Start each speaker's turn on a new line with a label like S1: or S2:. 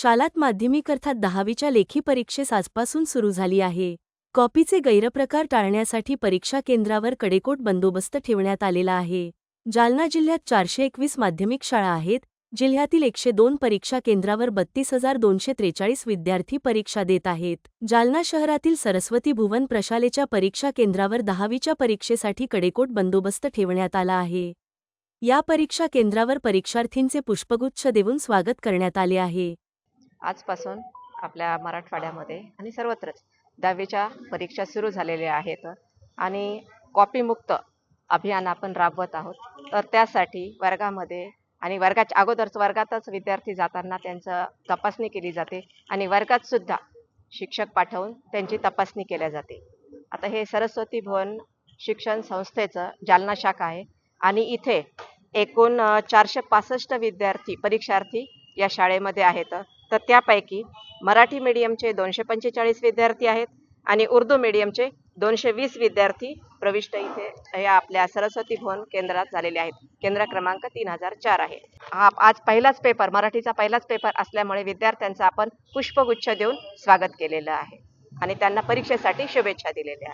S1: शालात माध्यमिक अर्थात दहावीच्या लेखी परीक्षेस आजपासून सुरू झाली आहे. कॉपीचे गैरप्रकार टाळण्यासाठी परीक्षा केंद्रावर कडेकोट बंदोबस्त ठेवण्यात आलेला आहे. जालना जिल्ह्यात चारशे एकवीस माध्यमिक शाळा आहेत जिल्ह्यातील एकशे दोन परीक्षा केंद्रावर बत्तीस हजार दोनशे त्रेचाळीस विद्यार्थी परीक्षा देत आहेत. जालना शहरातील सरस्वती भुवन प्रशालेच्या परीक्षा केंद्रावर दहावीच्या परीक्षेसाठी कडेकोट बंदोबस्त ठेवण्यात आला आहे. या परीक्षा केंद्रावर परीक्षार्थींचे पुष्पगुच्छ देऊन स्वागत करण्यात आले आहे.
S2: आजपासून आपल्या मराठवाड्यामध्ये आणि सर्वत्रच दहावीच्या परीक्षा सुरू झालेल्या आहेत आणि कॉपीमुक्त अभियान आपण राबवत आहोत. तर त्यासाठी वर्गामध्ये आणि वर्गाच्या अगोदरच वर्गातच विद्यार्थी जाताना त्यांचं तपासणी केली जाते आणि वर्गात सुद्धा शिक्षक पाठवून त्यांची तपासणी केल्या जाते. आता हे सरस्वती भवन शिक्षण संस्थेचं जालना शाखा आहे आणि इथे एकूण चारशे पासष्ट विद्यार्थी परीक्षार्थी या शाळेमध्ये आहेत. तर त्यापैकी मराठी मीडियमचे दोनशे पंचेचाळीस विद्यार्थी आहेत आणि उर्दू मीडियमचे दोनशे वीस विद्यार्थी प्रविष्ट इथे या आपल्या सरस्वती भवन केंद्रात झालेले आहेत. केंद्र क्रमांक तीन हजार चार आहे. हा आज पहिलाच पेपर मराठीचा पहिलाच पेपर असल्यामुळे विद्यार्थ्यांचं आपण पुष्पगुच्छ देऊन स्वागत केलेलं आहे. आणि त्यांना परीक्षेसाठी शुभेच्छा दिलेल्या आहेत.